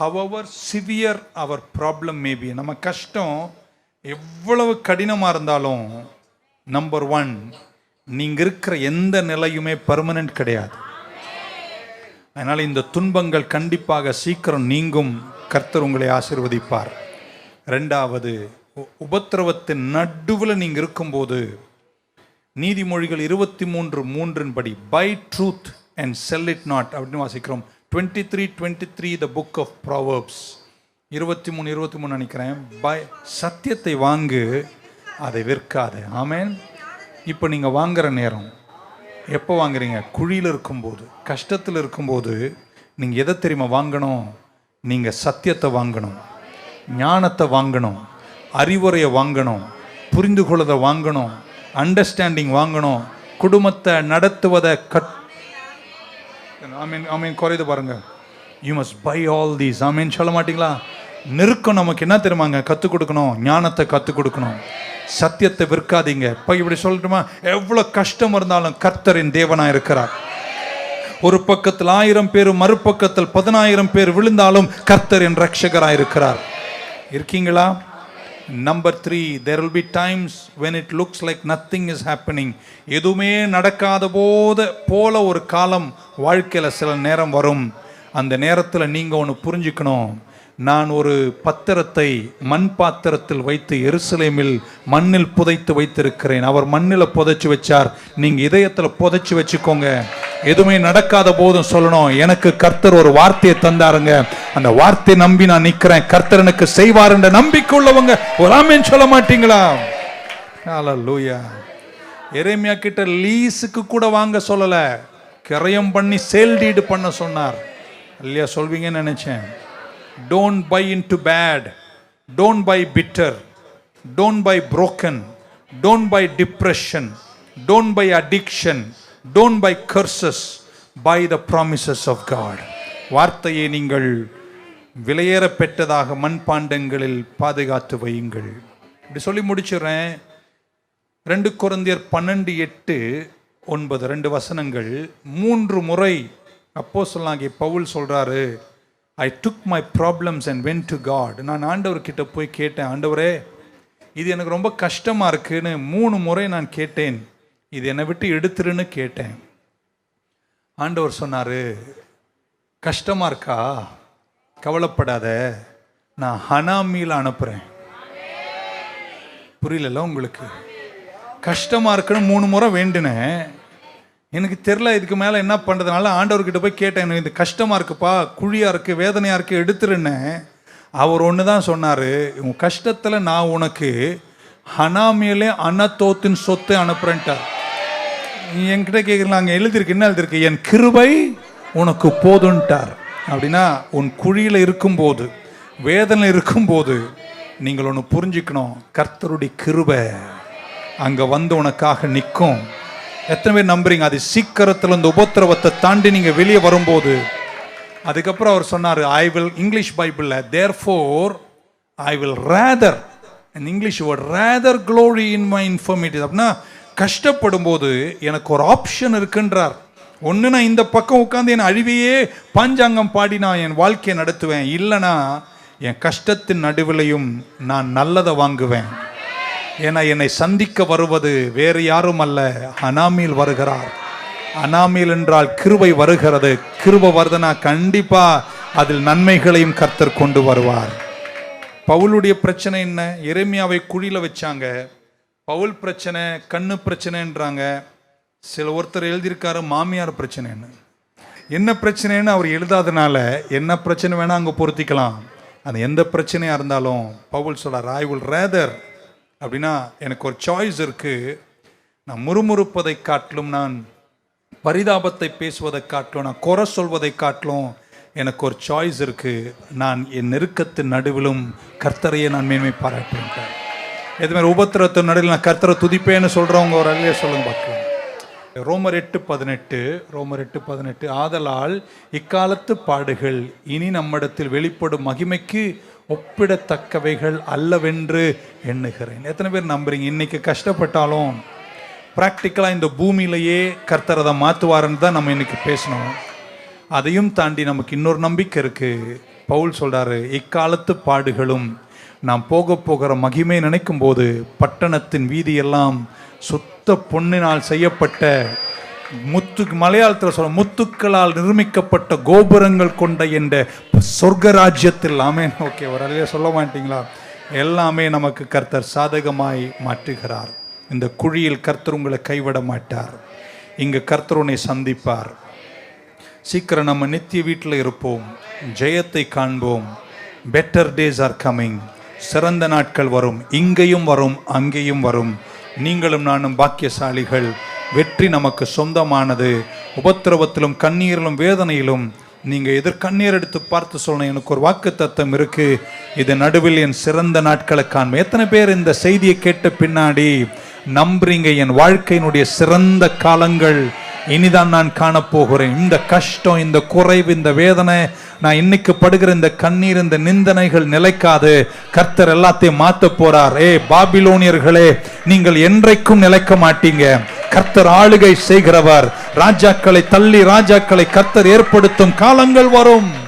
However severe our problem maybe நம்ம கஷ்டம் எவ்வளவு கடினமாக இருந்தாலும் நம்பர் ஒன் நீங்கள் இருக்கிற எந்த நிலையுமே பர்மனெண்ட் கிடையாது. அதனால் இந்த துன்பங்கள் கண்டிப்பாக சீக்கிரம் நீங்கும். கர்த்தர் உங்களை ஆசிர்வதிப்பார். ரெண்டாவது உ- உபத்திரவத்தின் நடுவில் நீங்கள் இருக்கும்போது நீதிமொழிகள் இருபத்தி மூன்று மூன்றின் படி buy truth and sell it not அப்படின்னு வாசிக்கிறோம். Twenty three twenty three the book of proverbs இருபத்தி மூணு இருபத்தி மூணு நினைக்கிறேன். பை சத்தியத்தை வாங்கு அதை விற்காது. ஆமேன். இப்போ நீங்கள் வாங்குற நேரம். எப்போ வாங்குறீங்க? குழியில் இருக்கும்போது கஷ்டத்தில் இருக்கும்போது நீங்கள் எதை தெரியுமா வாங்கணும்? நீங்கள் சத்தியத்தை வாங்கணும். ஞானத்தை வாங்கணும். அறிவுரையை வாங்கணும். புரிந்து கொள்ளதை வாங்கணும். அண்டர்ஸ்டாண்டிங் வாங்கணும். குடும்பத்தை நடத்துவதை கட் ஆமீன் ஆமீன். குறையுது பாருங்க. You must buy all these ஆமீன். சொல்ல மாட்டீங்களா? நெருக்கம் நமக்கு என்ன தெரியுமாங்க? கற்றுக் கொடுக்கணும். ஞானத்தை கற்றுக் கொடுக்கணும். சத்தியத்தை விற்காதீங்க இப்போ இப்படி சொல்லட்டுமா? எவ்வளோ கஷ்டம் இருந்தாலும் கர்த்தரின் தேவனாக இருக்கிறார். ஒரு பக்கத்தில் ஆயிரம் பேர் மறுபக்கத்தில் பதினாயிரம் பேர் விழுந்தாலும் கர்த்தரின் ரட்சகராக இருக்கிறார். இருக்கீங்களா? Number three there will be times when it looks like nothing is happening எதுவுமே நடக்காத போத போல ஒரு காலம் வாழ்க்கையில் சில நேரம் வரும். அந்த நேரத்தில் நீங்கள் ஒன்று புரிஞ்சுக்கணும். நான் ஒரு பத்திரத்தை மண் பாத்திரத்தில் வைத்து எருசலேமில் மண்ணில் புதைத்து வைத்திருக்கிறேன். அவர் மண்ணில் புதைச்சு வச்சார். நீங்கள் இதயத்தில் புதைச்சி வச்சுக்கோங்க. எதுவுமே நடக்காத போதும் சொல்லணும். எனக்கு கர்த்தர் ஒரு வார்த்தையை தந்தாருங்க. அந்த வார்த்தையை நம்பி நான் நிக்கிறேன். கர்த்தர் எனக்கு செய்வார் என்ற நம்பிக்கை உள்ளவங்க ஒராமேன்னு சொல்ல மாட்டீங்களா? லூயா எரேமியா கிட்ட லீஸுக்கு கூட வாங்க சொல்லல. கிரயம் பண்ணி சேல் டீடு பண்ண சொன்னார். இல்லையா சொல்வீங்கன்னு நினைச்சேன். Don't buy into bad don't buy bitter don't buy broken don't buy depression don't buy addiction don't buy curses buy the promises of God வார்த்தையை நீங்கள் விலையேற பெற்றதாக மண்பாண்டங்களில் பாதுகாத்து வையுங்கள். இப்படி சொல்லி முடிச்சிடுறேன். ரெண்டு குழந்தையர் பன்னெண்டு எட்டு ஒன்பது ரெண்டு வசனங்கள். மூன்று முறை அப்போ சொல்லாங்க பவுல் சொல்கிறாரு I took my problems and when to God நான் ஆண்டவர்கிட்ட போய் கேட்டேன் ஆண்டவரே இது எனக்கு ரொம்ப கஷ்டமாக இருக்குன்னு மூணு முறை நான் கேட்டேன். இது என்னை விட்டு எடுத்துருன்னு கேட்டேன். ஆண்டவர் சொன்னார் கஷ்டமாக இருக்கா? கவலைப்படாத. நான் ஹனாமியில் அனுப்புகிறேன் புரியல உங்களுக்கு? கஷ்டமாக இருக்குன்னு மூணு முறை வேண்டினேன். எனக்கு தெரில இதுக்கு மேலே என்ன பண்ணுறதுனால ஆண்டவர்கிட்ட போய் கேட்டேன். எனக்கு இது கஷ்டமாக இருக்குப்பா. குழியாக இருக்குது வேதனையாக இருக்குது எடுத்துருன்னேன். அவர் ஒன்று தான் சொன்னார் உன் கஷ்டத்தில் நான் உனக்கு ஹனாமியிலே அனத்தோத்தின் சொத்தை அனுப்புகிறேன்ட்டார் நீ என்கிட்ட கேட்குறீங்களா அங்கே எழுதியிருக்கு. என்ன எழுதியிருக்கு? என் கிருபை உனக்கு போதுன்ட்டார். அப்படின்னா உன் குழியில் இருக்கும்போது வேதனை இருக்கும்போது நீங்கள் ஒன்று புரிஞ்சுக்கணும். கர்த்தருடைய கிருபை அங்கே வந்து உனக்காக நிற்கும். எத்தனை பேர் நம்புறீங்க? அது சீக்கிரத்தில் இந்த உபத்திரவத்தை தாண்டி நீங்கள் வெளியே வரும்போது. அதுக்கப்புறம் அவர் சொன்னார் ஐ வில் இங்கிலீஷ் பைபிளில் therefore I will rather English word rather glory in my informative அப்படின்னா கஷ்டப்படும் போது எனக்கு ஒரு ஆப்ஷன் இருக்குன்றார். ஒன்று நான் இந்த பக்கம் உட்காந்து என் அழிவையே பாஞ்சாங்கம் பாடி நான் என் வாழ்க்கையை நடத்துவேன். இல்லைனா என் கஷ்டத்தின் நடுவிலையும் நான் நல்லதை வாங்குவேன். ஏன்னா என்னை சந்திக்க வருவது வேறு யாரும் அல்ல அனாமியில் வருகிறார். அனாமியில் என்றால் கிருவை வருகிறது. கிருபை வருதுனா கண்டிப்பா அதில் நன்மைகளையும் கர்த்தர் கொண்டு வருவார். பவுலுடைய பிரச்சனை என்ன? எரேமியாவை குழியில வச்சாங்க. பவுல் பிரச்சனை கண்ணு பிரச்சனைன்றாங்க. சில ஒருத்தர் எழுதியிருக்காரு மாமியார் பிரச்சனைன்னு. என்ன பிரச்சனைன்னு அவர் எழுதாதனால என்ன பிரச்சனை வேணால் அங்கே பொருத்திக்கலாம். அது எந்த பிரச்சனையாக இருந்தாலும் பவுல் சொல்கிறார் ஐ வில் ரேதர் அப்படின்னா எனக்கு ஒரு சாய்ஸ் இருக்குது நான் முறுமுறுப்பதை காட்டிலும் நான் பரிதாபத்தை பேசுவதை காட்டிலும் நான் குறை சொல்வதை காட்டிலும் எனக்கு ஒரு சாய்ஸ் இருக்குது நான் என் நெருக்கத்தின் நடுவிலும் கர்த்தரையே நான் மேன்மை பாராட்டுவேன் இது மாதிரி உபத்திரத்தின் நடுவில் நான் கர்த்தரை துதிப்பேன்னு சொல்கிறவங்க ஒரு அல்லையே சொல்லுங்க பார்க்கலாம். ரோமர் எட்டு பதினெட்டு ரோமர் எட்டு பதினெட்டு ஆதலால் இக்காலத்து பாடுகள் இனி நம்மிடத்தில் வெளிப்படும் மகிமைக்கு ஒப்பிடத்தக்கவைகள் அல்லவென்று எண்ணுகிறேன். எத்தனை பேர் நம்புறீங்க? இன்னைக்கு கஷ்டப்பட்டாலும் ப்ராக்டிக்கலாக இந்த பூமியிலேயே கர்த்தரதை மாற்றுவாருன்னு தான் நம்ம இன்னைக்கு பேசணும். அதையும் தாண்டி நமக்கு இன்னொரு நம்பிக்கை இருக்குது பவுல் சொல்கிறாரு இக்காலத்து பாடுகளும் நாம் போக போகிற மகிமை நினைக்கும் போது பட்டணத்தின் வீதியெல்லாம் சுத்த பொன்னினால் செய்யப்பட்ட முத்து மலையாளத்தில் சொல்ல முத்துக்களால் நிர்மிக்கப்பட்ட கோபுரங்கள் கொண்ட என்ற சொர்க்க ராஜ்யத்தில் ஆமென். ஓகே ஒரு அலையா சொல்ல மாட்டீங்களா? எல்லாமே நமக்கு கர்த்தர் சாதகமாய் மாற்றுகிறார். இந்த குழியில் கர்த்தர் உங்களை கைவிட மாட்டார். இங்கு கர்த்தர் உன்னை சந்திப்பார். சீக்கிரம் நம்ம நித்திய வீட்டில் இருப்போம். ஜெயத்தை காண்போம். பெட்டர் டேஸ் ஆர் கம்மிங் சிறந்த நாட்கள் வரும். இங்கேயும் வரும் அங்கேயும் வரும். நீங்களும் நானும் பாக்கியசாலிகள். வெற்றி நமக்கு சொந்தமானது. உபத்திரவத்திலும் கண்ணீரிலும் வேதனையிலும் நீங்கள் எதிர் கண்ணீர் எடுத்து பார்த்து சொல்லணும். எனக்கு ஒரு வாக்கு தத்தம் இருக்கு. இது நடுவில் என் சிறந்த நாட்களை காண்பேன். எத்தனை பேர் இந்த செய்தியை கேட்ட பின்னாடி நம்புறீங்க. என் வாழ்க்கையினுடைய சிறந்த காலங்கள். இனிதான் நான் காணப்போகிறேன். இந்த கஷ்டம் இந்த குறைவு இந்த வேதனை நான் இன்னைக்கு படுகிற இந்த கண்ணீர் இந்த நிந்தனைகள் நிலைக்காது. கர்த்தர் எல்லாத்தையும் மாத்த போறார். ஏ பாபிலோனியர்களே நீங்கள் என்றைக்கும் நிலைக்க மாட்டீங்க. கர்த்தர் ஆளுகை செய்கிறவர். ராஜாக்களை தள்ளி ராஜாக்களை கர்த்தர் ஏற்படுத்தும் காலங்கள் வரும்.